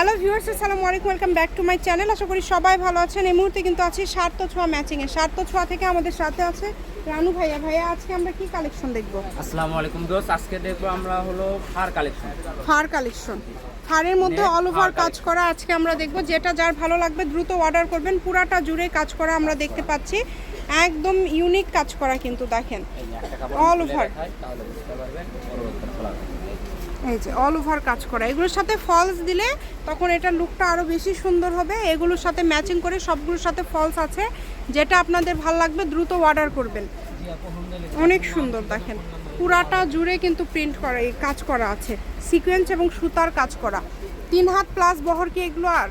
Hello viewers আসসালামু আলাইকুম welcome back to my channel. আশা করি সবাই ভালো আছেন। এই মুহূর্তে কিন্তু আছি সার্থ ছোঁয়া ম্যাচিংয়ে। সার্থ ছোঁয়া থেকে আমাদের সাথে আছে রানু ভাইয়া। ভাইয়া আজকে আমরা কি কালেকশন দেখব? আসসালামু আলাইকুম দোস্ত আজকে দেখব আমরা হলো ফার কালেকশন। Fur collection. ফারের মধ্যে অল ওভার কাজ করা আজকে আমরা দেখব। যেটা যার ভালো লাগবে দ্রুত অর্ডার করবেন। পুরাটা জুড়ে কাজ করা আমরা দেখতে পাচ্ছি। একদম ইউনিক কাজ করা কিন্তু দেখেন। অল যে এই যে অল ওভার কাজ করা। এগুলোর সাথে ফলস দিলে তখন এটার লুকটা আরও বেশি সুন্দর হবে। এগুলোর সাথে ম্যাচিং করে সবগুলোর সাথে ফলস আছে। যেটা আপনাদের ভালো লাগবে দ্রুত অর্ডার করবেন। অনেক সুন্দর দেখেন। পুরাটা জুড়ে কিন্তু প্রিন্ট করা এই কাজ করা আছে। সিকোয়েন্স এবং সুতার কাজ করা। তিন হাত প্লাস বহর কি এগুলো আর?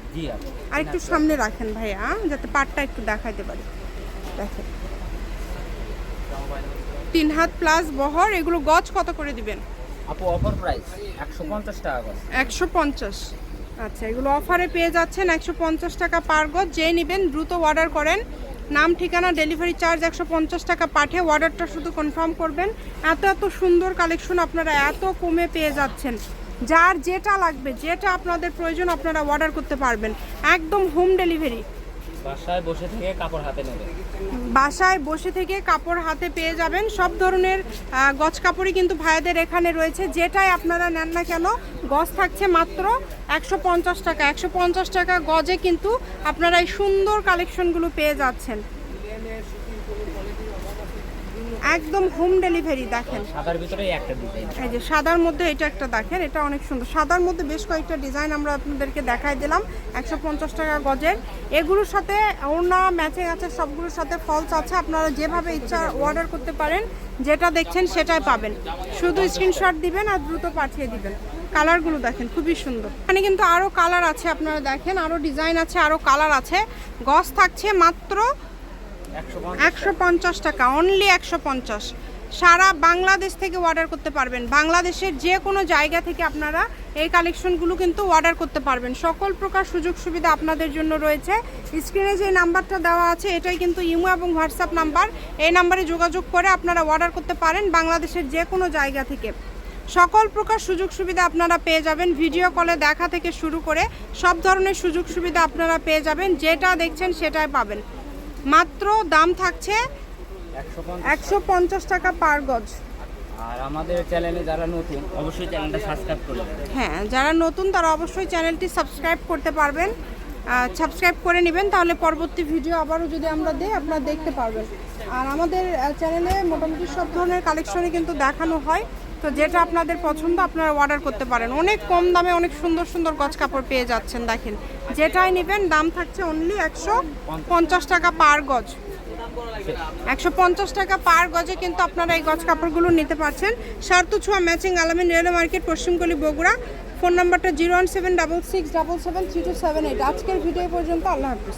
আর একটু সামনে রাখেন ভাইয়া? যাতে পাটটা একটু দেখাইতে পারি। দেখেন। তিন হাত প্লাস বহর এগুলো গজ কত করে দিবেন? আপু অফার প্রাইস একশো পঞ্চাশ টাকা করে। একশো পঞ্চাশ। আচ্ছা এগুলো অফারে পেয়ে যাচ্ছেন একশো পঞ্চাশ টাকা পার গজ। যেই নেবেন, দ্রুত অর্ডার করেন। নাম, ঠিকানা ডেলিভারি চার্জ একশো পঞ্চাশ টাকা পাঠিয়ে অর্ডারটা শুধু কনফার্ম করবেন। এত এত সুন্দর কালেকশন আপনারা এত কমে পেয়ে যাচ্ছেন। যার যেটা লাগবে, যেটা আপনাদের প্রয়োজন আপনারা অর্ডার করতে পারবেন। একদম হোম ডেলিভারি বাসায় বসে থেকে কাপড় হাতে বাসায় বসে থেকে কাপড় হাতে পেয়ে যাবেন। সব ধরনের গছ কাপড়ই কিন্তু ভাইয়াদের এখানে রয়েছে। যেটাই আপনারা নেন না কেন গজ থাকছে মাত্র একশো পঞ্চাশ টাকা। একশো পঞ্চাশ টাকা গজে কিন্তু আপনারা এই সুন্দর কালেকশনগুলো পেয়ে যাচ্ছেন। একদম হোম ডেলিভারি দেখেন। সাদার ভিতরে এই একটা ডিজাইন এই যে সাদার মধ্যে এটা একটা দেখেন এটা অনেক সুন্দর। সাদার মধ্যে বেশ কয়েকটা ডিজাইন আমরা আপনাদেরকে দেখাই দিলাম একশো পঞ্চাশ টাকা গজের। এগুলোর সাথে ওড়না ম্যাচিং আছে সবগুলোর সাথে ফলস আছে। আপনারা যেভাবে ইচ্ছা অর্ডার করতে পারেন যেটা দেখছেন সেটাই পাবেন। শুধু স্ক্রিনশট দিবেন আর দ্রুত পাঠিয়ে দিবেন। কালারগুলো দেখেন খুবই সুন্দর। এখানে কিন্তু আরও কালার আছে আপনারা দেখেন। আরও ডিজাইন আছে আরও কালার আছে। গজ থাকছে মাত্র একশো পঞ্চাশ। টাকা অনলি একশো পঞ্চাশ। সারা বাংলাদেশ থেকে অর্ডার করতে পারবেন। বাংলাদেশের যে কোনো জায়গা থেকে আপনারা এই কালেকশনগুলো কিন্তু অর্ডার করতে পারবেন। সকল প্রকার সুযোগ সুবিধা আপনাদের জন্য রয়েছে। স্ক্রিনে যে নাম্বারটা দেওয়া আছে, এটাই কিন্তু ইমো এবং হোয়াটসঅ্যাপ নাম্বার এই নাম্বারে যোগাযোগ করে আপনারা অর্ডার করতে পারেন বাংলাদেশের যে কোনো জায়গা থেকে। সকল প্রকার সুযোগ সুবিধা আপনারা পেয়ে যাবেন। ভিডিও কলে দেখা থেকে শুরু করে সব ধরনের সুযোগ সুবিধা আপনারা পেয়ে যাবেন। যেটা দেখছেন সেটাই পাবেন। মাত্র দাম থাকছে একশো পঞ্চাশ। টাকা পার গজ। আর আমাদের চ্যানেলে যারা নতুন অবশ্যই চ্যানেলটা সাবস্ক্রাইব করে হ্যাঁ যারা নতুন তারা অবশ্যই চ্যানেলটি সাবস্ক্রাইব করতে পারবেন। সাবস্ক্রাইব করে নেবেন তাহলে পরবর্তী ভিডিও আবারও যদি আমরা দিই আপনারা দেখতে পারবেন। আর আমাদের চ্যানেলে মোটামুটি সব ধরনের কালেকশনই কিন্তু দেখানো হয়। তো যেটা আপনাদের পছন্দ, আপনারা অর্ডার করতে পারেন। অনেক কম দামে অনেক সুন্দর সুন্দর গজ কাপড় পেয়ে যাচ্ছেন, দেখেন। যেটাই নেবেন, দাম থাকছে অনলি একশো পঞ্চাশ টাকা পার গজ। একশো পঞ্চাশ টাকা পার গজে কিন্তু আপনারা এই গজ কাপড়গুলো নিতে পারছেন। সার্থ ছোঁয়া matching Alamin railway market Paschimkoli Bogura. Phone নাম্বারটা zero one seven double six double seven three two seven eight. আজকের ভিডিও পর্যন্ত, আল্লাহ হাফিজ।